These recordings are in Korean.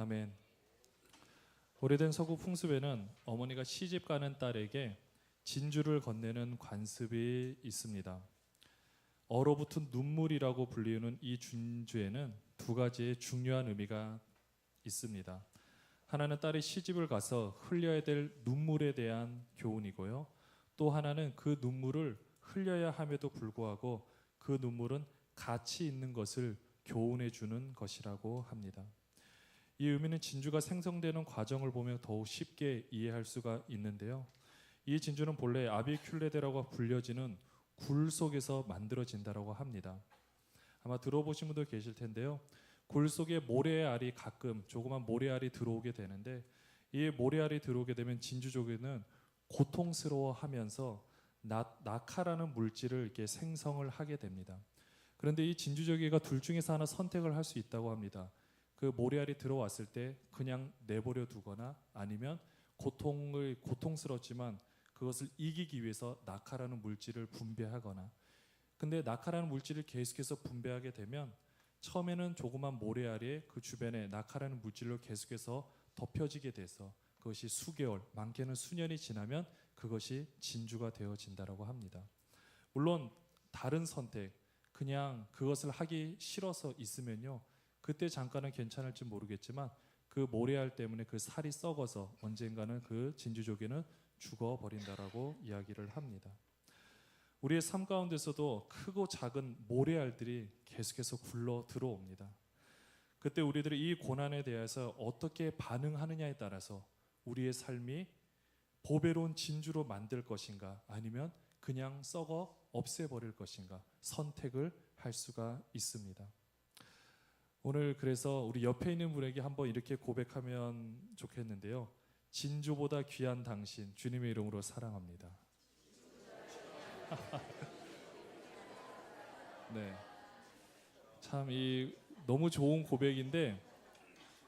아멘. 오래된 서구 풍습에는 어머니가 시집 가는 딸에게 진주를 건네는 관습이 있습니다. 얼어붙은 눈물이라고 불리우는 이 진주에는 두 가지의 중요한 의미가 있습니다. 하나는 딸이 시집을 가서 흘려야 될 눈물에 대한 교훈이고요. 또 하나는 그 눈물을 흘려야 함에도 불구하고 그 눈물은 가치 있는 것을 교훈해 주는 것이라고 합니다. 이 의미는 진주가 생성되는 과정을 보면 더욱 쉽게 이해할 수가 있는데요. 이 진주는 본래 아비큘레데라고 불려지는 굴 속에서 만들어진다라고 합니다. 아마 들어보신 분들 계실 텐데요. 굴 속에 모래알이 가끔 조그만 모래알이 들어오게 되는데 이 모래알이 들어오게 되면 진주조개는 고통스러워하면서 나, 낙하라는 물질을 이렇게 생성을 하게 됩니다. 그런데 이 진주조개가 둘 중에서 하나 선택을 할 수 있다고 합니다. 그 모래알이 들어왔을 때 그냥 내버려 두거나 아니면 고통을 고통스럽지만 그것을 이기기 위해서 낙하라는 물질을 분배하거나 근데 낙하라는 물질을 계속해서 분배하게 되면 처음에는 조그만 모래알이 그 주변에 낙하라는 물질로 계속해서 덮여지게 돼서 그것이 수개월, 많게는 수년이 지나면 그것이 진주가 되어진다라고 합니다. 물론 다른 선택, 그냥 그것을 하기 싫어서 있으면요, 그때 잠깐은 괜찮을지 모르겠지만 그 모래알 때문에 그 살이 썩어서 언젠가는 그 진주조개는 죽어 버린다라고 이야기를 합니다. 우리의 삶 가운데서도 크고 작은 모래알들이 계속해서 굴러 들어옵니다. 그때 우리들이 이 고난에 대해서 어떻게 반응하느냐에 따라서 우리의 삶이 보배로운 진주로 만들 것인가 아니면 그냥 썩어 없애버릴 것인가 선택을 할 수가 있습니다. 오늘 그래서 우리 옆에 있는 분에게 한번 이렇게 고백하면 좋겠는데요. 진주보다 귀한 당신 주님의 이름으로 사랑합니다. 네. 참 이 너무 좋은 고백인데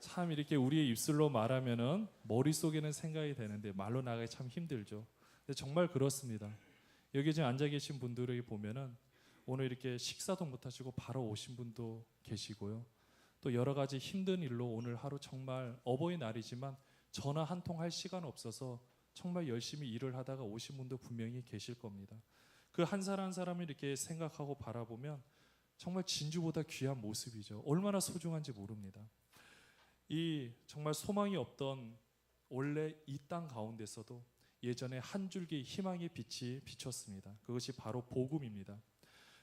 참 이렇게 우리의 입술로 말하면은 머릿속에는 생각이 되는데 말로 나가기 참 힘들죠. 근데 정말 그렇습니다. 여기 지금 앉아 계신 분들을 보면은 오늘 이렇게 식사도 못 하시고 바로 오신 분도 계시고요. 또 여러 가지 힘든 일로 오늘 하루 정말 어버이날이지만 전화 한 통 할 시간 없어서 정말 열심히 일을 하다가 오신 분도 분명히 계실 겁니다. 그 한 사람 한 사람을 이렇게 생각하고 바라보면 정말 진주보다 귀한 모습이죠. 얼마나 소중한지 모릅니다. 이 정말 소망이 없던 원래 이 땅 가운데서도 예전에 한 줄기 희망의 빛이 비쳤습니다. 그것이 바로 복음입니다.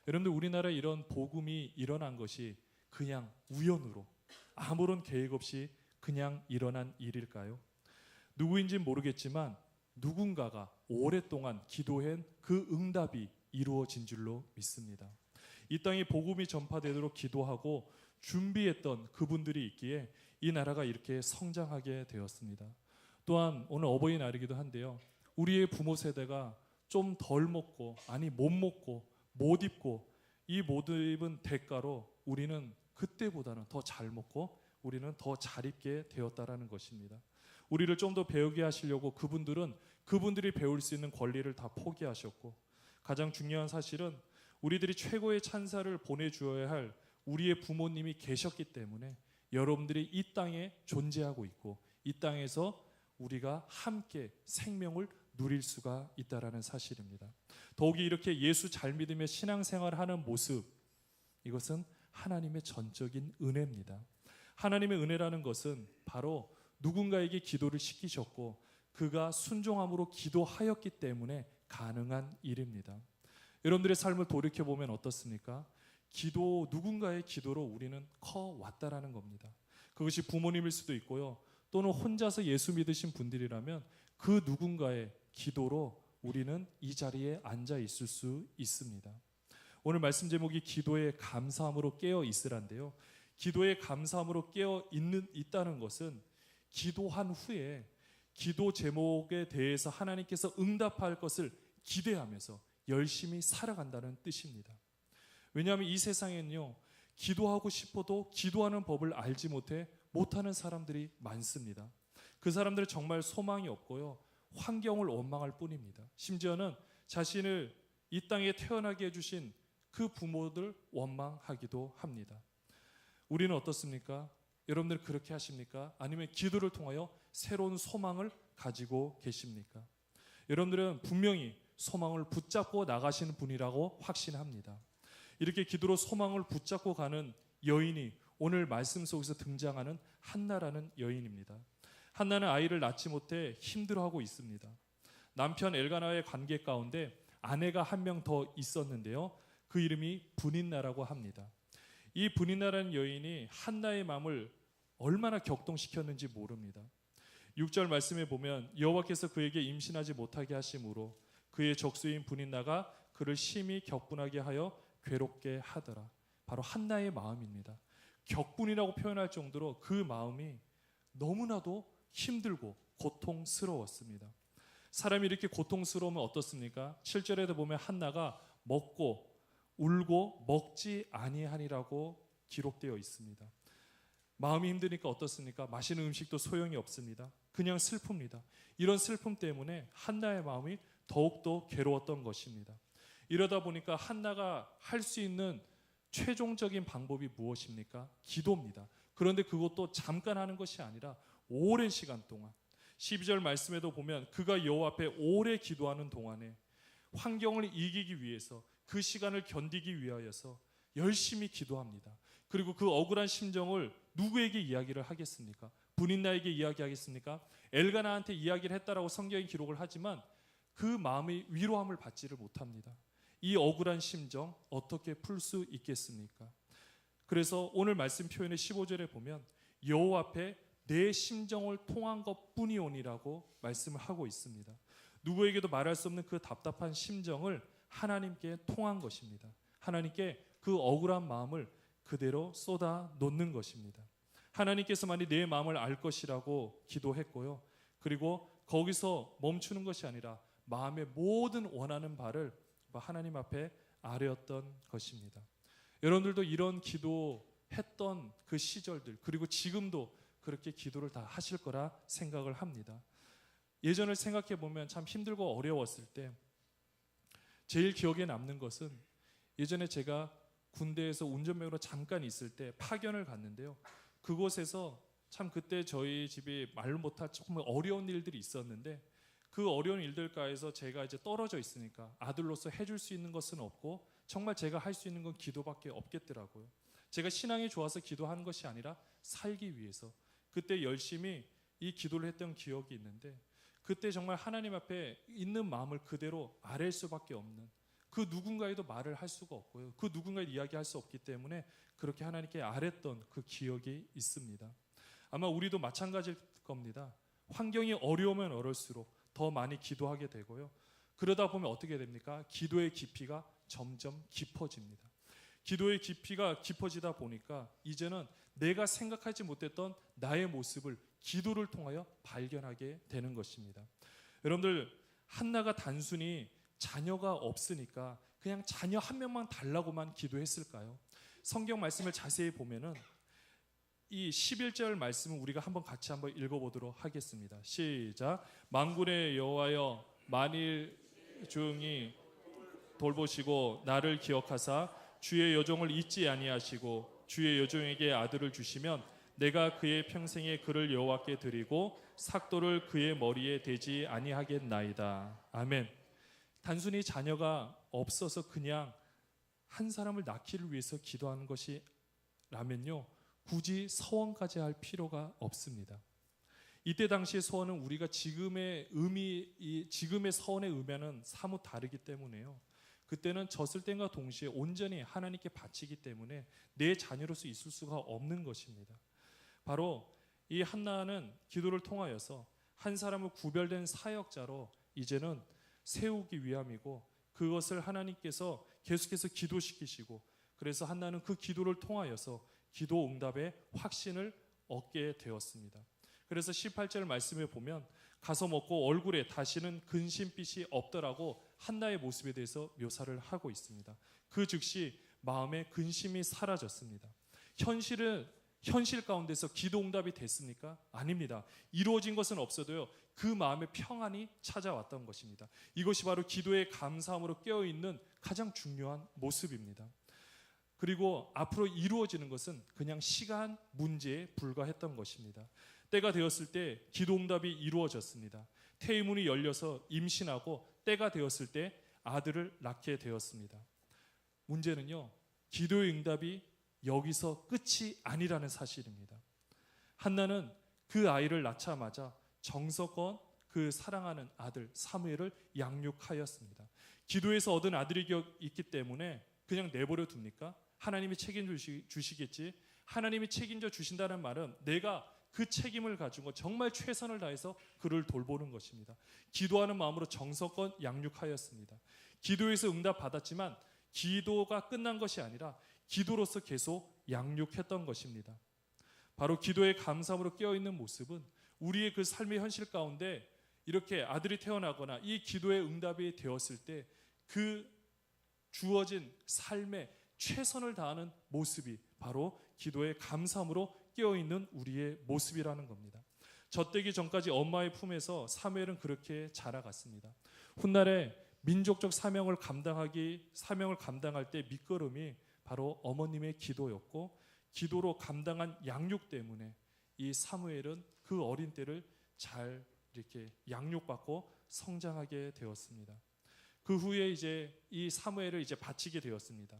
여러분들 우리나라에 이런 복음이 일어난 것이 그냥 우연으로 아무런 계획 없이 그냥 일어난 일일까요? 누구인지 모르겠지만 누군가가 오랫동안 기도한 그 응답이 이루어진 줄로 믿습니다. 이 땅에 복음이 전파되도록 기도하고 준비했던 그분들이 있기에 이 나라가 이렇게 성장하게 되었습니다. 또한 오늘 어버이날이기도 한데요. 우리의 부모 세대가 좀 덜 먹고 아니 못 먹고 못 입고 이 못 입은 대가로 우리는 그때보다는 더 잘 먹고 우리는 더 잘 입게 되었다라는 것입니다. 우리를 좀 더 배우게 하시려고 그분들은 그분들이 배울 수 있는 권리를 다 포기하셨고 가장 중요한 사실은 우리들이 최고의 찬사를 보내주어야 할 우리의 부모님이 계셨기 때문에 여러분들이 이 땅에 존재하고 있고 이 땅에서 우리가 함께 생명을 누릴 수가 있다라는 사실입니다. 더욱이 이렇게 예수 잘 믿으며 신앙생활 하는 모습 이것은 하나님의 전적인 은혜입니다. 하나님의 은혜라는 것은 바로 누군가에게 기도를 시키셨고 그가 순종함으로 기도하였기 때문에 가능한 일입니다. 여러분들의 삶을 돌이켜 보면 어떻습니까? 기도 누군가의 기도로 우리는 커 왔다라는 겁니다. 그것이 부모님일 수도 있고요. 또는 혼자서 예수 믿으신 분들이라면 그 누군가의 기도로 우리는 이 자리에 앉아 있을 수 있습니다. 오늘 말씀 제목이 기도의 감사함으로 깨어 있으란데요. 기도의 감사함으로 깨어 있는 있다는 것은 기도한 후에 기도 제목에 대해서 하나님께서 응답할 것을 기대하면서 열심히 살아간다는 뜻입니다. 왜냐하면 이 세상에는요, 기도하고 싶어도 기도하는 법을 알지 못해 못하는 사람들이 많습니다. 그 사람들은 정말 소망이 없고요, 환경을 원망할 뿐입니다. 심지어는 자신을 이 땅에 태어나게 해주신 그 부모들 원망하기도 합니다. 우리는 어떻습니까? 여러분들 그렇게 하십니까? 아니면 기도를 통하여 새로운 소망을 가지고 계십니까? 여러분들은 분명히 소망을 붙잡고 나가시는 분이라고 확신합니다. 이렇게 기도로 소망을 붙잡고 가는 여인이 오늘 말씀 속에서 등장하는 한나라는 여인입니다. 한나는 아이를 낳지 못해 힘들어하고 있습니다. 남편 엘가나의 관계 가운데 아내가 한 명 더 있었는데요. 그 이름이 분인나라고 합니다. 이 분인나라는 여인이 한나의 마음을 얼마나 격동시켰는지 모릅니다. 6절 말씀에 보면 여호와께서 그에게 임신하지 못하게 하심으로 그의 적수인 분인나가 그를 심히 격분하게 하여 괴롭게 하더라. 바로 한나의 마음입니다. 격분이라고 표현할 정도로 그 마음이 너무나도 힘들고 고통스러웠습니다. 사람이 이렇게 고통스러우면 어떻습니까? 7절에도 보면 한나가 먹고 울고 먹지 아니하니라고 기록되어 있습니다. 마음이 힘드니까 어떻습니까? 맛있는 음식도 소용이 없습니다. 그냥 슬픕니다. 이런 슬픔 때문에 한나의 마음이 더욱더 괴로웠던 것입니다. 이러다 보니까 한나가 할 수 있는 최종적인 방법이 무엇입니까? 기도입니다. 그런데 그것도 잠깐 하는 것이 아니라 오랜 시간 동안 12절 말씀에도 보면 그가 여호와 앞에 오래 기도하는 동안에 환경을 이기기 위해서 그 시간을 견디기 위하여서 열심히 기도합니다. 그리고 그 억울한 심정을 누구에게 이야기를 하겠습니까? 분인나에게 이야기하겠습니까? 엘가나한테 이야기를 했다라고 성경이 기록을 하지만 그 마음의 위로함을 받지를 못합니다. 이 억울한 심정 어떻게 풀 수 있겠습니까? 그래서 오늘 말씀 표현의 15절에 보면 여호와 앞에 내 심정을 통한 것뿐이오니라고 말씀을 하고 있습니다. 누구에게도 말할 수 없는 그 답답한 심정을 하나님께 통한 것입니다. 하나님께 그 억울한 마음을 그대로 쏟아 놓는 것입니다. 하나님께서만이 내 마음을 알 것이라고 기도했고요. 그리고 거기서 멈추는 것이 아니라 마음의 모든 원하는 바를 하나님 앞에 아뢰었던 것입니다. 여러분들도 이런 기도했던 그 시절들 그리고 지금도 그렇게 기도를 다 하실 거라 생각을 합니다. 예전을 생각해 보면 참 힘들고 어려웠을 때 제일 기억에 남는 것은 예전에 제가 군대에서 운전병으로 잠깐 있을 때 파견을 갔는데요. 그곳에서 참 그때 저희 집이 말 못할 조금 어려운 일들이 있었는데 그 어려운 일들가에서 제가 이제 떨어져 있으니까 아들로서 해줄 수 있는 것은 없고 정말 제가 할 수 있는 건 기도밖에 없겠더라고요. 제가 신앙이 좋아서 기도하는 것이 아니라 살기 위해서 그때 열심히 이 기도를 했던 기억이 있는데 그때 정말 하나님 앞에 있는 마음을 그대로 아랠 수밖에 없는 그 누군가에도 말을 할 수가 없고요. 그 누군가에 이야기할 수 없기 때문에 그렇게 하나님께 아랬던 그 기억이 있습니다. 아마 우리도 마찬가지일 겁니다. 환경이 어려우면 어려울수록 더 많이 기도하게 되고요. 그러다 보면 어떻게 됩니까? 기도의 깊이가 점점 깊어집니다. 기도의 깊이가 깊어지다 보니까 이제는 내가 생각하지 못했던 나의 모습을 기도를 통하여 발견하게 되는 것입니다. 여러분들 한나가 단순히 자녀가 없으니까 그냥 자녀 한 명만 달라고만 기도했을까요? 성경 말씀을 자세히 보면은 이 11절 말씀을 우리가 한번 같이 한번 읽어보도록 하겠습니다. 시작. 만군의 여호와여 만일 중이 돌보시고 나를 기억하사 주의 여종을 잊지 아니하시고 주의 여종에게 아들을 주시면 내가 그의 평생에 그를 여호와께 드리고 삭도를 그의 머리에 대지 아니하겠나이다. 아멘. 단순히 자녀가 없어서 그냥 한 사람을 낳기를 위해서 기도하는 것이라면요. 굳이 서원까지 할 필요가 없습니다. 이때 당시의 서원은 우리가 지금의 의미, 이 지금의 서원의 의미는 사뭇 다르기 때문에요. 그때는 졌을 때과 동시에 온전히 하나님께 바치기 때문에 내 자녀로서 있을 수가 없는 것입니다. 바로 이 한나는 기도를 통하여서 한 사람을 구별된 사역자로 이제는 세우기 위함이고 그것을 하나님께서 계속해서 기도시키시고 그래서 한나는 그 기도를 통하여서 기도 응답의 확신을 얻게 되었습니다. 그래서 18절 말씀에 보면 가서 먹고 얼굴에 다시는 근심빛이 없더라고 한나의 모습에 대해서 묘사를 하고 있습니다. 그 즉시 마음의 근심이 사라졌습니다. 현실은 현실 가운데서 기도 응답이 됐습니까? 아닙니다. 이루어진 것은 없어도요. 그 마음의 평안이 찾아왔던 것입니다. 이것이 바로 기도의 감사함으로 깨어 있는 가장 중요한 모습입니다. 그리고 앞으로 이루어지는 것은 그냥 시간 문제에 불과했던 것입니다. 때가 되었을 때 기도 응답이 이루어졌습니다. 태의문이 열려서 임신하고 때가 되었을 때 아들을 낳게 되었습니다. 문제는요. 기도의 응답이 여기서 끝이 아니라는 사실입니다. 한나는 그 아이를 낳자마자 정석권 그 사랑하는 아들 사무엘을 양육하였습니다. 기도에서 얻은 아들이 있기 때문에 그냥 내버려 둡니까? 하나님이 책임져 주시, 주시 겠지. 하나님이 책임져 주신다는 말은 내가 그 책임을 가지고 정말 최선을 다해서 그를 돌보는 것입니다. 기도하는 마음으로 정석권 양육하였습니다. 기도에서 응답 받았지만 기도가 끝난 것이 아니라 기도로서 계속 양육했던 것입니다. 바로 기도의 감사함으로 깨어 있는 모습은 우리의 그 삶의 현실 가운데 이렇게 아들이 태어나거나 이 기도의 응답이 되었을 때 그 주어진 삶에 최선을 다하는 모습이 바로 기도의 감사함으로 깨어 있는 우리의 모습이라는 겁니다. 젖되기 전까지 엄마의 품에서 사무엘은 그렇게 자라갔습니다. 훗날에 민족적 사명을 감당하기 사명을 감당할 때 밑거름이 바로 어머님의 기도였고 기도로 감당한 양육 때문에 이 사무엘은 그 어린 때를 잘 이렇게 양육받고 성장하게 되었습니다. 그 후에 이제 이 사무엘을 이제 바치게 되었습니다.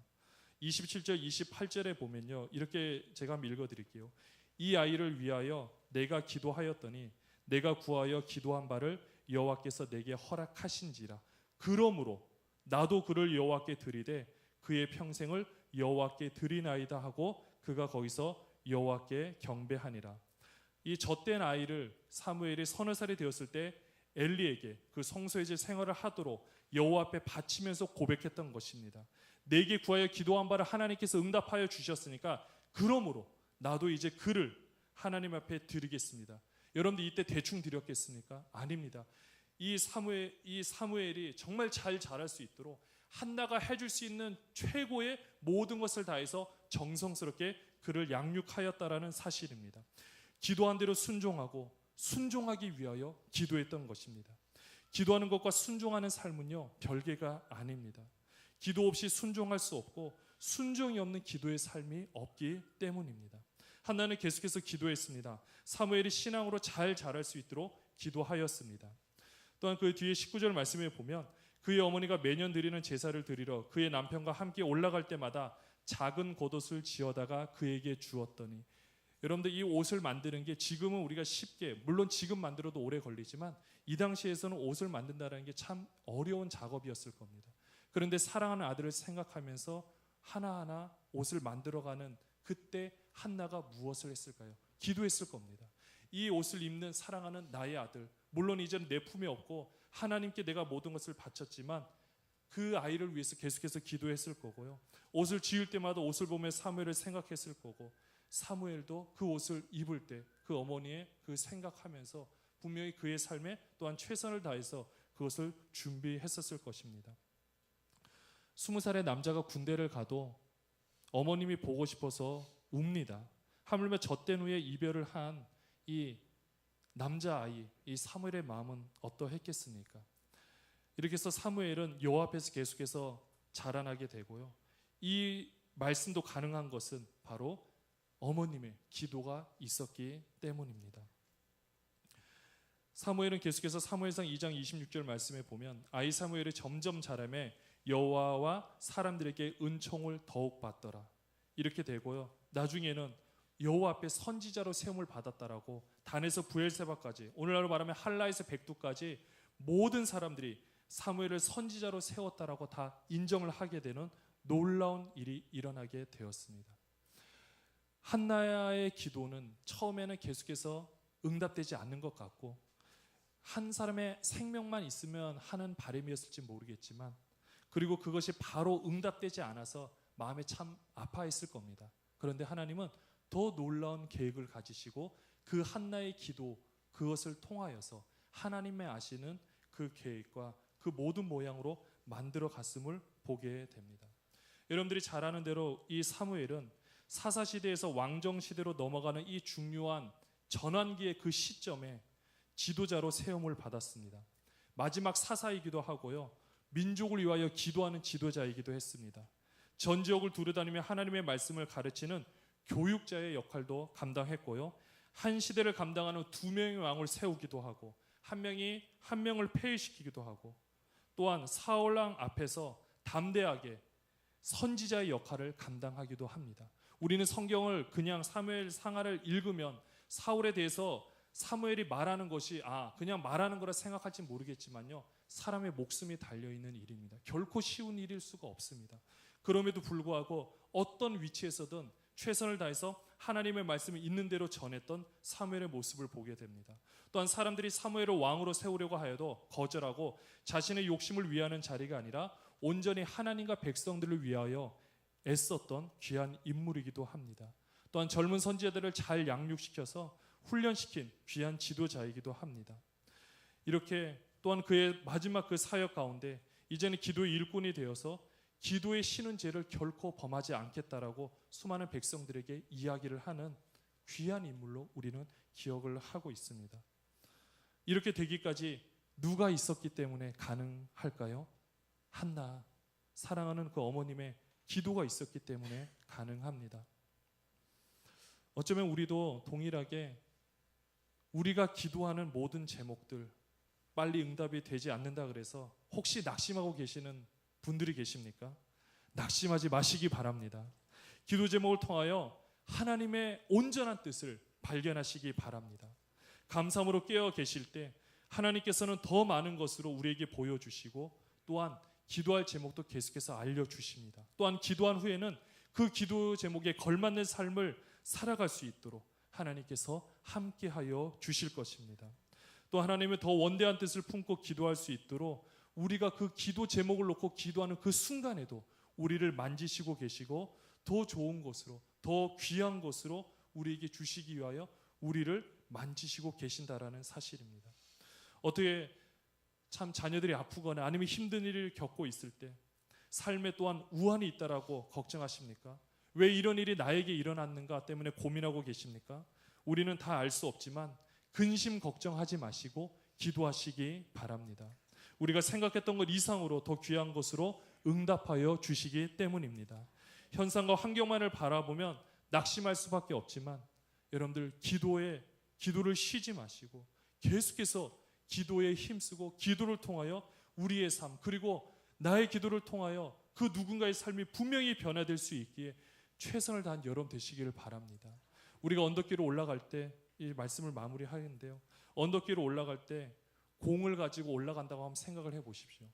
27절 28절에 보면요. 이렇게 제가 한번 읽어 드릴게요. 이 아이를 위하여 내가 기도하였더니 내가 구하여 기도한 바를 여호와께서 내게 허락하신지라. 그러므로 나도 그를 여호와께 드리되 그의 평생을 여호와께 드리나이다 하고 그가 거기서 여호와께 경배하니라. 이 젖된 아이를 사무엘이 서너 살이 되었을 때 엘리에게 그 성소의 제 생활을 하도록 여호와 앞에 바치면서 고백했던 것입니다. 내게 구하여 기도한 바를 하나님께서 응답하여 주셨으니까 그러므로 나도 이제 그를 하나님 앞에 드리겠습니다. 여러분들 이때 대충 드렸겠습니까? 아닙니다. 이 사무엘 이 사무엘이 정말 잘 자랄 수 있도록 한나가 해줄 수 있는 최고의 모든 것을 다해서 정성스럽게 그를 양육하였다라는 사실입니다. 기도한 대로 순종하고 순종하기 위하여 기도했던 것입니다. 기도하는 것과 순종하는 삶은요 별개가 아닙니다. 기도 없이 순종할 수 없고 순종이 없는 기도의 삶이 없기 때문입니다. 한나는 계속해서 기도했습니다. 사무엘이 신앙으로 잘 자랄 수 있도록 기도하였습니다. 또한 그 뒤에 19절 말씀에 보면 그의 어머니가 매년 드리는 제사를 드리러 그의 남편과 함께 올라갈 때마다 작은 겉옷을 지어다가 그에게 주었더니 여러분들 이 옷을 만드는 게 지금은 우리가 쉽게 물론 지금 만들어도 오래 걸리지만 이 당시에서는 옷을 만든다는 게 참 어려운 작업이었을 겁니다. 그런데 사랑하는 아들을 생각하면서 하나하나 옷을 만들어가는 그때 한나가 무엇을 했을까요? 기도했을 겁니다. 이 옷을 입는 사랑하는 나의 아들 물론 이제는 내 품에 없고 하나님께 내가 모든 것을 바쳤지만 그 아이를 위해서 계속해서 기도했을 거고요. 옷을 지을 때마다 옷을 보며 사무엘을 생각했을 거고 사무엘도 그 옷을 입을 때 그 어머니의 그 생각하면서 분명히 그의 삶에 또한 최선을 다해서 그것을 준비했었을 것입니다. 스무 살의 남자가 군대를 가도 어머님이 보고 싶어서 웁니다. 하물며 젖된 후에 이별을 한 이 남자 아이 이 사무엘의 마음은 어떠했겠습니까? 이렇게 해서 사무엘은 여호와 앞에서 계속해서 자라나게 되고요. 이 말씀도 가능한 것은 바로 어머님의 기도가 있었기 때문입니다. 사무엘은 계속해서 사무엘상 2장 26절 말씀에 보면 아이 사무엘이 점점 자라매 여호와와 사람들에게 은총을 더욱 받더라. 이렇게 되고요. 나중에는 여호와 앞에 선지자로 세움을 받았다라고 단에서 부엘세바까지 오늘날로 말하면 할라에서 백두까지 모든 사람들이 사무엘을 선지자로 세웠다라고 다 인정을 하게 되는 놀라운 일이 일어나게 되었습니다. 한나의 기도는 처음에는 계속해서 응답되지 않는 것 같고 한 사람의 생명만 있으면 하는 바람이었을지 모르겠지만 그리고 그것이 바로 응답되지 않아서 마음에 참 아파했을 겁니다. 그런데 하나님은 더 놀라운 계획을 가지시고 그 한나의 기도 그것을 통하여서 하나님의 아시는 그 계획과 그 모든 모양으로 만들어 갔음을 보게 됩니다. 여러분들이 잘 아는 대로 이 사무엘은 사사 시대에서 왕정 시대로 넘어가는 이 중요한 전환기의 그 시점에 지도자로 세움을 받았습니다. 마지막 사사이기도 하고요. 민족을 위하여 기도하는 지도자이기도 했습니다. 전 지역을 두루다니며 하나님의 말씀을 가르치는 교육자의 역할도 감당했고요. 한 시대를 감당하는 두 명의 왕을 세우기도 하고 한 명이 한 명을 폐위시키기도 하고 또한 사울 왕 앞에서 담대하게 선지자의 역할을 감당하기도 합니다. 우리는 성경을 그냥 사무엘 상하를 읽으면 사울에 대해서 사무엘이 말하는 것이 아 그냥 말하는 거라 생각할지 모르겠지만요 사람의 목숨이 달려 있는 일입니다. 결코 쉬운 일일 수가 없습니다. 그럼에도 불구하고 어떤 위치에서든 최선을 다해서 하나님의 말씀을 있는 대로 전했던 사무엘의 모습을 보게 됩니다. 또한 사람들이 사무엘을 왕으로 세우려고 하여도 거절하고 자신의 욕심을 위하는 자리가 아니라 온전히 하나님과 백성들을 위하여 애썼던 귀한 인물이기도 합니다. 또한 젊은 선지자들을 잘 양육시켜서 훈련시킨 귀한 지도자이기도 합니다. 이렇게 또한 그의 마지막 그 사역 가운데 이제는 기도의 일꾼이 되어서 기도의 신은 죄를 결코 범하지 않겠다라고 수많은 백성들에게 이야기를 하는 귀한 인물로 우리는 기억을 하고 있습니다. 이렇게 되기까지 누가 있었기 때문에 가능할까요? 한나 사랑하는 그 어머님의 기도가 있었기 때문에 가능합니다. 어쩌면 우리도 동일하게 우리가 기도하는 모든 제목들 빨리 응답이 되지 않는다 그래서 혹시 낙심하고 계시는 분들이 계십니까? 낙심하지 마시기 바랍니다. 기도 제목을 통하여 하나님의 온전한 뜻을 발견하시기 바랍니다. 감사함으로 깨어 계실 때 하나님께서는 더 많은 것으로 우리에게 보여주시고 또한 기도할 제목도 계속해서 알려주십니다. 또한 기도한 후에는 그 기도 제목에 걸맞는 삶을 살아갈 수 있도록 하나님께서 함께하여 주실 것입니다. 또 하나님의 더 원대한 뜻을 품고 기도할 수 있도록 우리가 그 기도 제목을 놓고 기도하는 그 순간에도 우리를 만지시고 계시고 더 좋은 것으로 더 귀한 것으로 우리에게 주시기 위하여 우리를 만지시고 계신다라는 사실입니다. 어떻게 참 자녀들이 아프거나 아니면 힘든 일을 겪고 있을 때 삶에 또한 우환이 있다라고 걱정하십니까? 왜 이런 일이 나에게 일어났는가 때문에 고민하고 계십니까? 우리는 다 알 수 없지만 근심 걱정하지 마시고 기도하시기 바랍니다. 우리가 생각했던 것 이상으로 더 귀한 것으로 응답하여 주시기 때문입니다. 현상과 환경만을 바라보면 낙심할 수밖에 없지만 여러분들 기도에 기도를 쉬지 마시고 계속해서 기도에 힘쓰고 기도를 통하여 우리의 삶 그리고 나의 기도를 통하여 그 누군가의 삶이 분명히 변화될 수 있기에 최선을 다한 여러분 되시기를 바랍니다. 우리가 언덕길로 올라갈 때 이 말씀을 마무리하는데요. 언덕길로 올라갈 때 공을 가지고 올라간다고 한번 생각을 해 보십시오.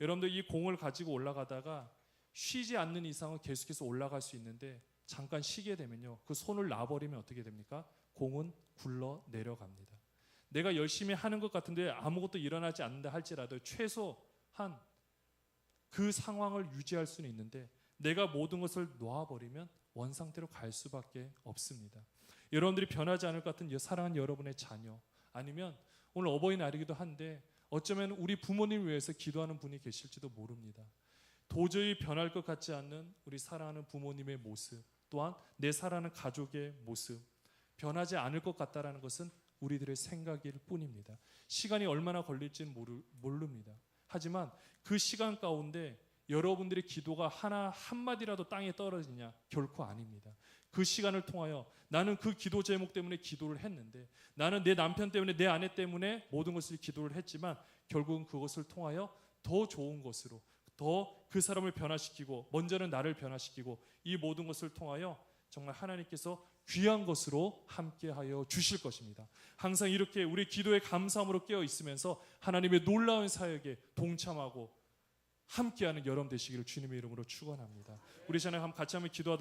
여러분들 이 공을 가지고 올라가다가 쉬지 않는 이상은 계속해서 올라갈 수 있는데 잠깐 쉬게 되면요. 그 손을 놔버리면 어떻게 됩니까? 공은 굴러 내려갑니다. 내가 열심히 하는 것 같은데 아무것도 일어나지 않는다 할지라도 최소한 그 상황을 유지할 수는 있는데 내가 모든 것을 놓아버리면 원상태로 갈 수밖에 없습니다. 여러분들이 변하지 않을 것 같은 사랑하는 여러분의 자녀 아니면 오늘 어버이날이기도 한데 어쩌면 우리 부모님 위해서 기도하는 분이 계실지도 모릅니다. 도저히 변할 것 같지 않는 우리 사랑하는 부모님의 모습 또한 내 사랑하는 가족의 모습 변하지 않을 것 같다라는 것은 우리들의 생각일 뿐입니다. 시간이 얼마나 걸릴지는 모르, 모릅니다. 하지만 그 시간 가운데 여러분들의 기도가 하나 한마디라도 땅에 떨어지냐 결코 아닙니다. 그 시간을 통하여 나는 그 기도 제목 때문에 기도를 했는데 나는 내 남편 때문에 내 아내 때문에 모든 것을 기도를 했지만 결국은 그것을 통하여 더 좋은 것으로 더 그 사람을 변화시키고 먼저는 나를 변화시키고 이 모든 것을 통하여 정말 하나님께서 귀한 것으로 함께하여 주실 것입니다. 항상 이렇게 우리 기도에 감사함으로 깨어 있으면서 하나님의 놀라운 사역에 동참하고 함께하는 여러분 되시기를 주님의 이름으로 축원합니다. 우리 전에 한번 같이 한번 기도하도록.